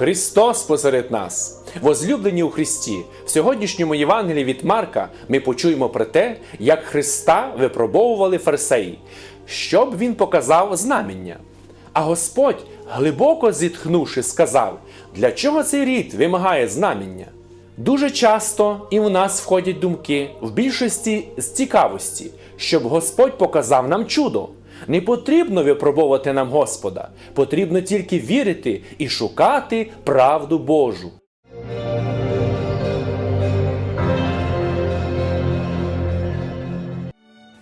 Христос посеред нас, возлюблені у Христі. В сьогоднішньому Євангелії від Марка ми почуємо про те, як Христа випробовували фарисеї, щоб він показав знамення. А Господь, глибоко зітхнувши, сказав: для чого цей рід вимагає знамення? Дуже часто і у нас входять думки в більшості з цікавості, щоб Господь показав нам чудо. Не потрібно випробовувати нам Господа, потрібно тільки вірити і шукати правду Божу.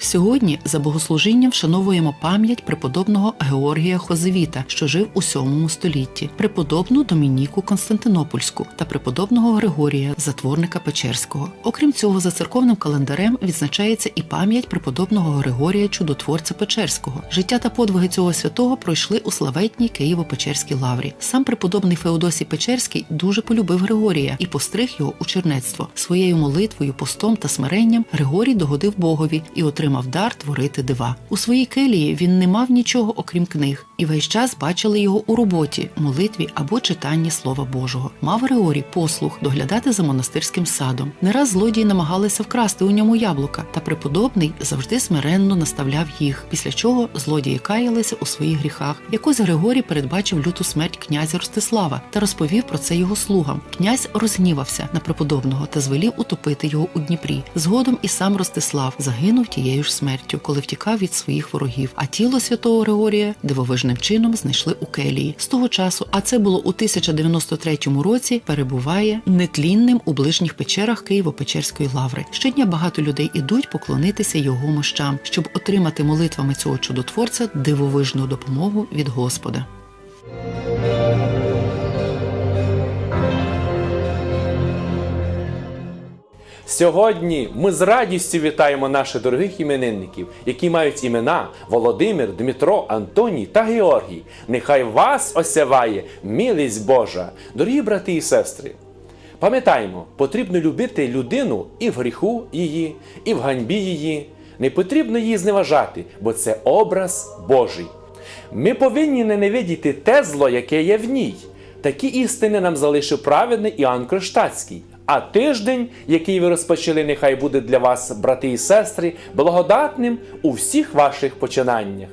Сьогодні за богослужінням вшановуємо пам'ять преподобного Георгія Хозевіта, що жив у VII столітті, преподобну Домініку Константинопольську та преподобного Григорія, затворника Печерського. Окрім цього, за церковним календарем відзначається і пам'ять преподобного Григорія Чудотворця Печерського. Життя та подвиги цього святого пройшли у славетній Києво-Печерській лаврі. Сам преподобний Феодосій Печерський дуже полюбив Григорія і постриг його у чернецтво. Своєю молитвою, постом та смиренням Григорій догодив Богові і отримав дар творити дива. У своїй келії він не мав нічого окрім книг, і весь час бачили його у роботі, молитві або читанні Слова Божого. Мав Григорій послух доглядати за монастирським садом. Не раз злодії намагалися вкрасти у ньому яблука, та преподобний завжди смиренно наставляв їх. Після чого злодії каялися у своїх гріхах. Якось Григорій передбачив люту смерть князя Ростислава та розповів про це його слугам. Князь розгнівався на преподобного та звелів утопити його у Дніпрі. Згодом і сам Ростислав загинув тією смертю, коли втікав від своїх ворогів. А тіло святого Григорія дивовижним чином знайшли у келії. З того часу, а це було у 1093 році, перебуває нетлінним у ближніх печерах Києво-Печерської лаври. Щодня багато людей ідуть поклонитися його мощам, щоб отримати молитвами цього чудотворця дивовижну допомогу від Господа. Сьогодні ми з радістю вітаємо наших дорогих іменинників, які мають імена Володимир, Дмитро, Антоній та Георгій. Нехай вас осяває милість Божа, дорогі брати і сестри. Пам'ятаємо, потрібно любити людину і в гріху її, і в ганьбі її. Не потрібно її зневажати, бо це образ Божий. Ми повинні ненавидіти те зло, яке є в ній. Такі істини нам залишив праведний Іоанн Кронштадтський. А тиждень, який ви розпочали, нехай буде для вас, брати і сестри, благодатним у всіх ваших починаннях.